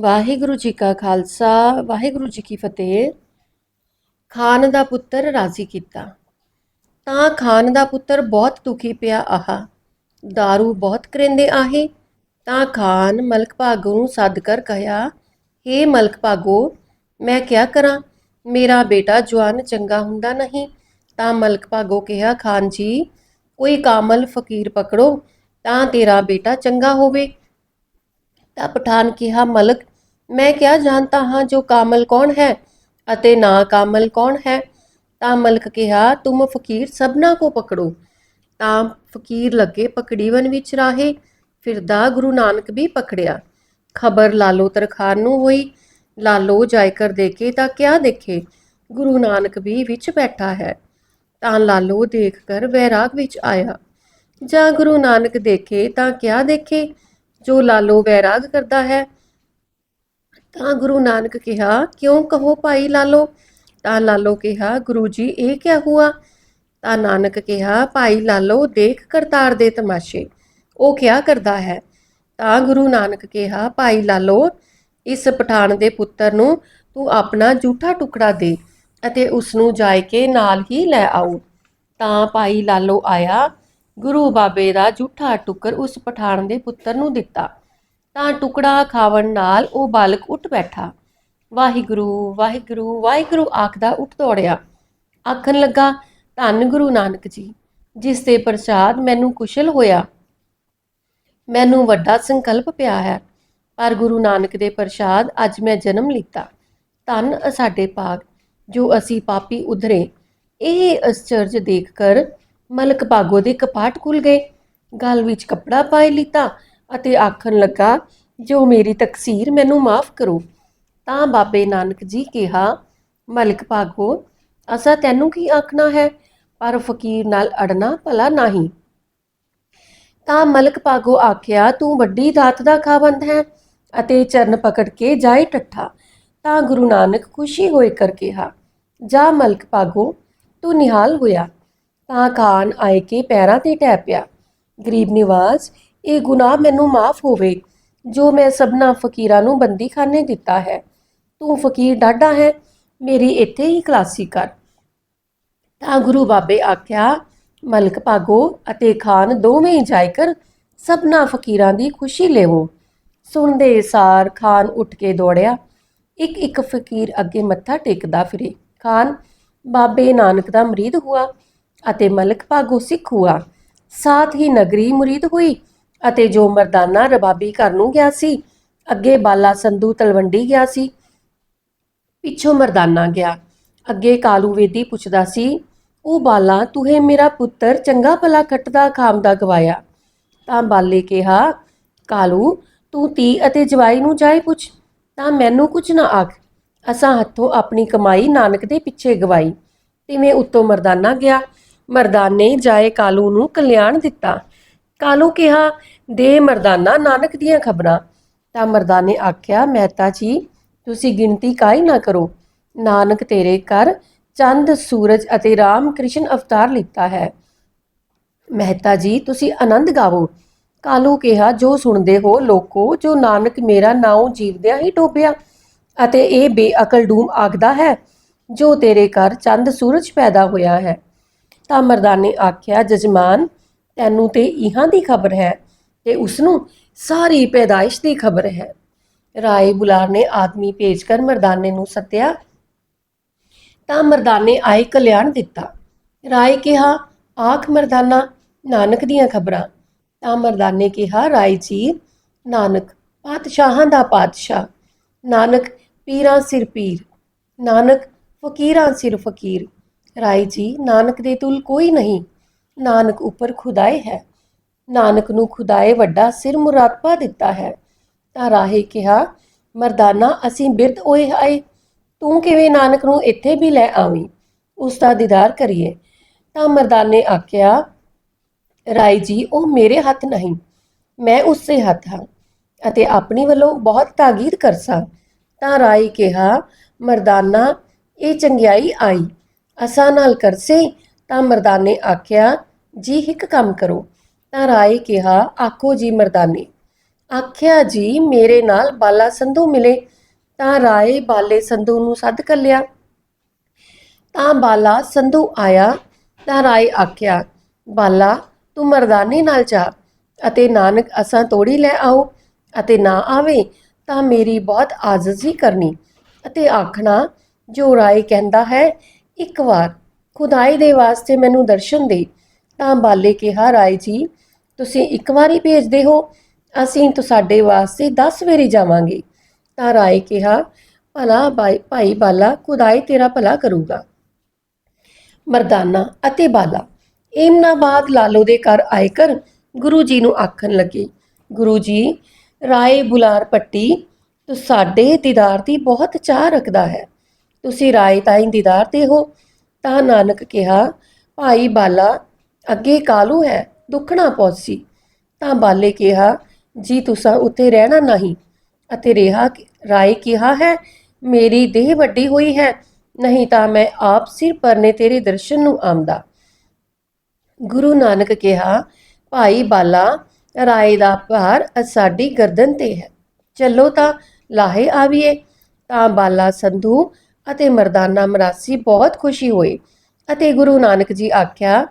ਵਾਹਿਗੁਰੂ ਜੀ ਕਾ ਖਾਲਸਾ, ਵਾਹਿਗੁਰੂ ਜੀ ਕੀ ਫਤਿਹ। ਖਾਨ ਦਾ ਪੁੱਤਰ ਰਾਜ਼ੀ ਕੀਤਾ। ਤਾਂ ਖਾਨ ਦਾ ਪੁੱਤਰ ਬਹੁਤ ਦੁਖੀ ਪਿਆ, ਆਹਾ, दारू ਬਹੁਤ ਕਰਿੰਦੇ ਆਹੇ। ਤਾਂ ਖਾਨ ਮਲਕ ਭਾਗੋ ਨੂੰ ਸੱਦ ਕਰ ਕਹਿਆ ਹੇ ਮਲਕ ਭਾਗੋ, ਮੈਂ ਕਿਆ ਕਰਾਂ? ਮੇਰਾ ਬੇਟਾ ਜਵਾਨ ਚੰਗਾ ਹੁੰਦਾ ਨਹੀਂ। ਤਾਂ ਮਲਕ ਭਾਗੋ ਕਿਹਾ, ਖਾਨ ਜੀ, ਕੋਈ ਕਾਮਲ ਫਕੀਰ ਪਕੜੋ, ਤਾਂ ਤੇਰਾ ਬੇਟਾ ਚੰਗਾ ਹੋਵੇ। ਤਾਂ ਪਠਾਨ ਕਿਹਾ, ਮਲਕ ਮੈਂ ਕਿਆ ਜਾਣਤਾ ਹਾਂ, ਜੋ ਕਾਮਲ ਕੌਣ ਹੈ ਅਤੇ ਨਾ ਕਾਮਲ ਕੌਣ ਹੈ? ਤਾਂ ਮਲਕ ਕਿਹਾ, ਤੁਮ ਫਕੀਰ ਸਭਨਾ ਕੋ ਪਕੜੋ। ਤਾਂ ਫਕੀਰ ਲੱਗੇ ਪਕੜੀਵਨ ਵਿੱਚ ਰਾਹੇ ਫਿਰਦਾ ਗੁਰੂ ਨਾਨਕ ਵੀ ਪਕੜਿਆ। ਖਬਰ ਲਾਲੋ ਤਰਖਾਨ ਨੂੰ ਹੋਈ। ਲਾਲੋ ਜਾਇਕਰ ਦੇਖੇ ਤਾਂ ਕਿਆ ਦੇਖੇ? ਗੁਰੂ ਨਾਨਕ ਵੀ ਵਿੱਚ ਬੈਠਾ ਹੈ। ਤਾਂ ਲਾਲੋ ਦੇਖ ਕਰ ਵੈਰਾਗ ਵਿੱਚ ਆਇਆ। ਜਾਂ ਗੁਰੂ ਨਾਨਕ ਦੇਖੇ ਤਾਂ ਕਿਆ ਦੇਖੇ? ਜੋ ਲਾਲੋ ਵੈਰਾਗ ਕਰਦਾ ਹੈ ਤਾਂ ਗੁਰੂ ਨਾਨਕ ਕਿਹਾ, ਕਿਉਂ ਕਹੋ ਭਾਈ ਲਾਲੋ? ਤਾਂ ਲਾਲੋ ਕਿਹਾ, ਗੁਰੂ ਜੀ, ਇਹ ਕਿਆ ਹੁਆ? ਤਾਂ ਨਾਨਕ ਕਿਹਾ, ਭਾਈ ਲਾਲੋ, ਦੇਖ ਕਰਤਾਰ ਦੇ ਤਮਾਸ਼ੇ, ਉਹ ਕਿਆ ਕਰਦਾ ਹੈ? ਤਾਂ ਗੁਰੂ ਨਾਨਕ ਕਿਹਾ, ਭਾਈ ਲਾਲੋ, ਇਸ ਪਠਾਨ ਦੇ ਪੁੱਤਰ ਨੂੰ ਤੂੰ ਆਪਣਾ ਝੂਠਾ ਟੁਕੜਾ ਦੇ ਅਤੇ ਉਸ ਨੂੰ ਜਾਇ ਕੇ ਨਾਲ ਹੀ ਲੈ ਆਉ। ਤਾਂ ਭਾਈ ਲਾਲੋ ਆਇਆ, ਗੁਰੂ ਬਾਬੇ ਦਾ ਝੂਠਾ ਟੁਕਰ ਉਸ ਪਠਾਨ ਦੇ ਪੁੱਤਰ ਨੂੰ ਦਿੱਤਾ। ਤਾਂ ਟੁਕੜਾ ਖਾਵਣ ਨਾਲ ਉਹ ਬਾਲਕ ਉੱਠ ਬੈਠਾ। ਵਾਹਿਗੁਰੂ ਵਾਹਿਗੁਰੂ ਵਾਹਿਗੁਰੂ ਆਖਦਾ ਉੱਠ ਦੌੜਿਆ। ਆਖਣ ਲੱਗਾ, ਧੰਨ ਗੁਰੂ ਨਾਨਕ ਜੀ, ਜਿਸ ਦੇ ਪ੍ਰਸਾਦ ਮੈਨੂੰ ਕੁਸ਼ਲ ਹੋਇਆ। ਮੈਨੂੰ ਵੱਡਾ ਸੰਕਲਪ ਪਿਆ ਹੈ, ਪਰ ਗੁਰੂ ਨਾਨਕ ਦੇ ਪ੍ਰਸਾਦ ਅੱਜ ਮੈਂ ਜਨਮ ਲਿੱਤਾ। ਧੰਨ ਸਾਡੇ ਭਾਗ ਜੋ ਅਸੀਂ ਪਾਪੀ ਉਧਰੇ। ਇਹ ਅਸਚਰਜ ਦੇਖ ਕਰ ਮਲਕ ਭਾਗੋ ਦੇ ਕਪਾਟ ਖੁੱਲ ਗਏ। ਗਲ ਵਿੱਚ ਕੱਪੜਾ ਪਾਏ ਲਿੱਤਾ ਅਤੇ ਆਖਣ ਲੱਗਾ, ਜੋ ਮੇਰੀ ਤਕਸੀਰ ਮੈਨੂੰ ਮਾਫ ਕਰੋ। ਤਾਂ ਬਾਬੇ ਨਾਨਕ ਜੀ ਕਿਹਾ, ਮਲਕ ਭਾਗੋ, ਅਸਾਂ ਤੈਨੂੰ ਕੀ ਆਖਣਾ ਹੈ? ਪਰ ਫਕੀਰ ਨਾਲ ਅੜਨਾ ਭਲਾ ਨਹੀਂ। ਤਾਂ ਮਲਕ ਭਾਗੋ ਆਖਿਆ, ਤੂੰ ਵੱਡੀ ਦਾਤ ਦਾ ਖਾਵੰਦ ਹੈ ਅਤੇ ਚਰਨ ਪਕੜ ਕੇ ਜਾਏ ਟੱਠਾ ਤਾਂ ਗੁਰੂ ਨਾਨਕ ਖੁਸ਼ੀ ਹੋਏ ਕਰ ਕਿਹਾ, ਜਾ ਮਲਕ ਭਾਗੋ, ਤੂੰ ਨਿਹਾਲ ਹੋਇਆ। ਤਾਂ ਖਾਨ ਆਏ ਕੇ ਪੈਰਾਂ ਤੇ ਟਹਿ ਪਿਆ। ਗਰੀਬ ਨਿਵਾਸ ਇਹ ਗੁਨਾਹ ਮੈਨੂੰ ਮਾਫ ਹੋਵੇ, ਜੋ ਮੈਂ ਸਭਨਾ ਫਕੀਰਾਂ ਨੂੰ ਬੰਦੀਖਾਨੇ ਦਿੱਤਾ ਹੈ। ਤੂੰ ਫਕੀਰ ਡਾਢਾ ਹੈ, ਮੇਰੀ ਇੱਥੇ ਹੀ ਖਲਾਸੀ ਕਰ। ਤਾਂ ਗੁਰੂ ਬਾਬੇ ਆਖਿਆ, ਮਲਕ ਭਾਗੋ ਅਤੇ ਖਾਨ ਦੋਵੇਂ ਹੀ ਜਾਇ ਸਭਨਾ ਫਕੀਰਾਂ ਦੀ ਖੁਸ਼ੀ ਲੈਵੋ ਸੁਣਦੇ ਸਾਰ ਖਾਨ ਉੱਠ ਕੇ ਦੌੜਿਆ। ਇੱਕ ਇੱਕ ਫਕੀਰ ਅੱਗੇ ਮੱਥਾ ਟੇਕਦਾ ਫਿਰੇ। ਖਾਨ, ਬਾਬੇ ਨਾਨਕ ਦਾ ਮਰੀਦ ਹੁਆ ਅਤੇ ਮਲਕ ਭਾਗੋ ਸਿੱਖ ਹੁਆ। ਸਾਥ ਹੀ ਨਗਰੀ ਮੁਰੀਦ ਹੋਈ ਅਤੇ ਜੋ ਮਰਦਾਨਾ ਰਬਾਬੀ ਘਰ ਨੂੰ ਗਿਆ ਸੀ, ਅੱਗੇ ਬਾਲਾ ਸੰਧੂ ਤਲਵੰਡੀ ਗਿਆ ਸੀ, ਪਿੱਛੋਂ ਮਰਦਾਨਾ ਗਿਆ। ਅੱਗੇ ਕਾਲੂ ਵੇਦੀ ਪੁੱਛਦਾ ਸੀ, ਉਹ ਬਾਲਾ, ਤੂੰ ਮੇਰਾ ਪੁੱਤਰ ਚੰਗਾ ਭਲਾ ਖੱਟਦਾ ਖਾਮਦਾ ਗਵਾਇਆ? ਤਾਂ ਬਾਲੇ ਕਿਹਾ, ਕਾਲੂ, ਤੂੰ ਤੀ ਅਤੇ ਜਵਾਈ ਨੂੰ ਜਾਏ ਪੁੱਛ, ਤਾਂ ਮੈਨੂੰ ਕੁਝ ਨਾ ਆਖ। ਅਸਾਂ ਹੱਥੋਂ ਆਪਣੀ ਕਮਾਈ ਨਾਨਕ ਦੇ ਪਿੱਛੇ ਗਵਾਈ। ਤਿਵੇਂ ਉੱਤੋਂ ਮਰਦਾਨਾ ਗਿਆ। ਮਰਦਾਨੇ ਜਾਏ ਕਾਲੂ ਨੂੰ ਕਲਿਆਣ ਦਿੱਤਾ। ਕਾਲੂ ਕਿਹਾ? ਦੇ ਮਰਦਾਨਾ ਨਾਨਕ ਦੀਆਂ ਖਬਰਾਂ। ਤਾਂ ਮਰਦਾਨੇ ਆਖਿਆ, ਮਹਿਤਾ ਜੀ, ਤੁਸੀਂ ਗਿਣਤੀ ਕਾਈ ਨਾ ਕਰੋ। ਨਾਨਕ ਤੇਰੇ ਘਰ ਚੰਦ, ਸੂਰਜ ਅਤੇ ਰਾਮ ਕ੍ਰਿਸ਼ਨ ਅਵਤਾਰ ਲਿਖਤਾ ਹੈ। ਮਹਿਤਾ ਜੀ, ਤੁਸੀਂ ਆਨੰਦ ਗਾਵੋ। ਕਾਲੂ ਕਿਹਾ? ਜੋ ਸੁਣਦੇ ਹੋ ਲੋਕੋ, ਜੋ ਨਾਨਕ ਮੇਰਾ ਨਾਉ ਜੀਵਦਿਆਂ ਹੀ ਟੋਪਿਆ ਅਤੇ ਇਹ ਬੇਅਕਲ ਡੂਮ ਆਖਦਾ ਹੈ, ਜੋ ਤੇਰੇ ਘਰ ਚੰਦ, ਸੂਰਜ ਪੈਦਾ ਹੋਇਆ ਹੈ। ਤਾਂ ਮਰਦਾਨੇ ਆਖਿਆ, ਜਜਮਾਨ ਤੈਨੂੰ ਤੇ ਇਹਾਂ ਦੀ ਖਬਰ ਹੈ ਤੇ ਉਸ ਨੂੰ ਸਾਰੀ ਪੈਦਾਇਸ਼ ਦੀ ਖਬਰ ਹੈ। ਰਾਏ ਬੁਲਾਰ ਨੇ ਆਦਮੀ ਭੇਜ ਕਰ ਮਰਦਾਨੇ ਨੂੰ ਸੱਦਿਆ, ਤਾਂ ਮਰਦਾਨੇ ਆਏ ਕਲਿਆਣ ਦਿੱਤਾ। ਰਾਏ ਕਿਹਾ, ਆਖ ਮਰਦਾਨਾ, ਨਾਨਕ ਦੀਆਂ ਖਬਰਾਂ। ਤਾਂ ਮਰਦਾਨੇ ਕਿਹਾ, ਰਾਏ ਜੀ, ਨਾਨਕ ਪਾਤਸ਼ਾਹਾਂ ਦਾ ਪਾਤਸ਼ਾਹ, ਨਾਨਕ ਪੀਰਾਂ ਸਿਰ ਪੀਰ, ਨਾਨਕ ਫਕੀਰਾਂ ਸਿਰ ਫਕੀਰ। ਰਾਏ ਜੀ, ਨਾਨਕ ਦੇ ਤੁਲ ਕੋਈ ਨਹੀਂ। ਨਾਨਕ ਉੱਪਰ ਖੁਦਾਏ ਹੈ। ਨਾਨਕ ਨੂੰ ਖੁਦਾਏ ਵੱਡਾ ਸਿਰ ਮੁਰਾਤਬਾ ਦਿੱਤਾ ਹੈ। ਤਾਂ ਰਾਹੇ ਕਿਹਾ, ਮਰਦਾਨਾ, ਅਸੀਂ ਬਿਰਧ ਹੋਏ ਆਏ ਤੂੰ ਕਿਵੇਂ ਨਾਨਕ ਨੂੰ ਇੱਥੇ ਵੀ ਲੈ ਆਵੀਂ? ਉਸ ਦਾ ਦੀਦਾਰ ਕਰੀਏ। ਤਾਂ ਮਰਦਾਨੇ ਆਖਿਆ, ਰਾਏ ਜੀ, ਉਹ ਮੇਰੇ ਹੱਥ ਨਹੀਂ, ਮੈਂ ਉਸੇ ਹੱਥ ਹਾਂ ਅਤੇ ਆਪਣੀ ਵੱਲੋਂ ਬਹੁਤ ਤਾਗੀਦ ਕਰਸਾਂ। ਤਾਂ ਰਾਏ ਕਿਹਾ, ਮਰਦਾਨਾ, ਇਹ ਚੰਗਿਆਈ ਆਈ, ਅਸਾਂ ਨਾਲ ਕਰਸੇ। ਤਾਂ ਮਰਦਾਨੇ ਆਖਿਆ ਜੀ ਇੱਕ ਕੰਮ ਕਰੋ। ਤਾਂ ਰਾਏ ਕਿਹਾ, ਆਖੋ ਜੀ ਮਰਦਾਨੇ, ਆਖਿਆ ਜੀ ਮੇਰੇ ਨਾਲ ਬਾਲਾ ਸੰਧੂ ਮਿਲੇ, ਤਾਂ ਰਾਏ ਬਾਲੇ ਸੰਧੂ ਨੂੰ ਸੱਦ ਕਰ ਲਿਆ। ਤਾਂ ਬਾਲਾ ਸੰਧੂ ਆਇਆ, ਤਾਂ ਰਾਏ ਆਖਿਆ, ਬਾਲਾ, ਤੂੰ ਮਰਦਾਨੇ ਨਾਲ ਜਾ, ਅਤੇ ਨਾਨਕ ਅਸਾਂ ਤੋੜੀ ਲੈ ਆਓ, ਅਤੇ ਨਾ ਆਵੇ, ਤਾਂ ਮੇਰੀ ਬਹੁਤ ਆਜ਼ਜ਼ੀ ਕਰਨੀ। ਅਤੇ ਆਖਣਾ, ਜੋ ਰਾਏ ਕਹਿੰਦਾ ਹੈ, ਇੱਕ ਵਾਰ, ਖੁਦਾਈ ਦੇ ਵਾਸਤੇ ਮੈਨੂੰ ਦਰਸ਼ਨ ਦੇ ਤਾਂ ਬਾਲੇ ਕਿਹਾ, ਰਾਏ ਜੀ, ਤੁਸੀਂ ਇੱਕ ਵਾਰੀ ਭੇਜਦੇ ਹੋ, ਅਸੀਂ ਸਾਡੇ ਵਾਸਤੇ 10 ਵਾਰੀ ਜਾਵਾਂਗੇ। ਤਾਂ ਰਾਏ ਕਿਹਾ, ਭਲਾ ਭਾਈ ਭਾਈ ਬਾਲਾ, ਖੁਦਾਈ ਤੇਰਾ ਭਲਾ ਕਰੂਗਾ। ਮਰਦਾਨਾ ਅਤੇ ਬਾਲਾ, ਇਹਨਾਂ ਲਾਲੋ ਦੇ ਘਰ ਆਏ ਕਰ ਗੁਰੂ ਜੀ ਨੂੰ ਆਖਣ ਲੱਗੇ, ਗੁਰੂ ਜੀ, ਰਾਏ ਬੁਲਾਰ ਪੱਟੀ, ਤੂੰ ਸਾਡੇ ਦੀਦਾਰ ਦੀ ਬਹੁਤ ਚਾਹ ਰੱਖਦਾ ਹੈ। ਤੁਸੀਂ ਰਾਏ ਤਾਈ ਦੀਦਾਰ ਤੇ ਹੋ। ਤਾਂ ਨਾਨਕ ਕਿਹਾ, ਭਾਈ ਬਾਲਾ ਅੱਗੇ ਕਾਲੂ ਹੈ, ਦੁੱਖਣਾ ਪਹੁੰਚੀ ਤਾਂ ਬਾਲੇ ਕਿਹਾ, ਜੀ ਤੁਸਾਂ ਉੱਥੇ ਰਹਿਣਾ ਨਹੀਂ। ਅਤੇ ਰਿਹਾ ਰਾਏ ਕਿਹਾ ਹੈ, ਮੇਰੀ ਦੇਹ ਵੱਡੀ ਹੋਈ ਹੈ, ਨਹੀਂ ਤਾਂ ਮੈਂ ਆਪ ਸਿਰ ਪਰਨੇ ਤੇਰੇ ਦਰਸ਼ਨ ਨੂੰ ਆਮਦਾ ਗੁਰੂ ਨਾਨਕ ਕਿਹਾ, ਭਾਈ ਬਾਲਾ, ਰਾਏ ਦਾ ਭਾਰ ਸਾਡੀ ਗਰਦਨ ਤੇ ਹੈ। ਚੱਲੋ ਤਾਂ ਲਾਹੇ ਆਵੀਏ। ਤਾਂ ਬਾਲਾ, ਸੰਧੂ ਅਤੇ ਮਰਦਾਨਾ ਮਰਾਸੀ ਬਹੁਤ ਖੁਸ਼ੀ ਹੋਏ ਅਤੇ ਗੁਰੂ ਨਾਨਕ ਜੀ ਆਖਿਆ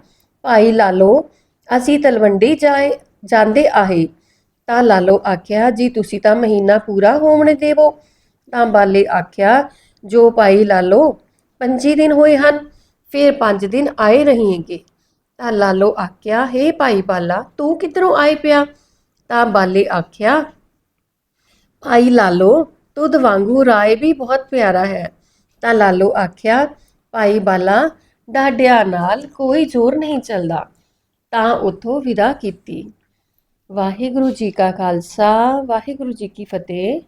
ਭਾਈ ਲਾਲੋ ਅਸੀਂ ਤਲਵੰਡੀ ਜਾਏ, ਜਾਂਦੇ ਆਹੇ। ਤਾਂ ਲਾਲੋ ਆਖਿਆ, ਜੀ ਤੁਸੀਂ ਤਾਂ ਮਹੀਨਾ ਪੂਰਾ ਹੋਣ ਦੇਵੋ। ਤਾਂ ਬਾਲੇ ਆਖਿਆ, ਜੋ ਭਾਈ ਲਾਲੋ 25 ਦਿਨ ਹੋਏ ਹਨ, ਫਿਰ 5 ਦਿਨ ਆਏ ਰਹੀਏਗੇ। ਤਾਂ ਲਾਲੋ ਆਖਿਆ, ਹੇ ਭਾਈ ਬਾਲਾ, ਤੂੰ ਕਿੱਧਰੋਂ ਆਏ ਪਿਆ? ਤਾਂ ਬਾਲੇ ਆਖਿਆ, ਭਾਈ ਲਾਲੋ ਤੁਧ ਵਾਂਗੂ ਰਾਏ ਵੀ ਬਹੁਤ ਪਿਆਰਾ ਹੈ। ਤਾਂ ਲਾਲੋ ਆਖਿਆ, ਭਾਈ ਬਾਲਾ ਡਾਡਿਆਂ ਨਾਲ ਕੋਈ ਜ਼ੋਰ ਨਹੀਂ ਚੱਲਦਾ। ਤਾਂ ਉਥੋਂ ਵਿਦਾ ਕੀਤੀ। ਵਾਹਿਗੁਰੂ ਜੀ ਕਾ ਖਾਲਸਾ, ਵਾਹਿਗੁਰੂ ਜੀ ਕੀ ਫਤਿਹ।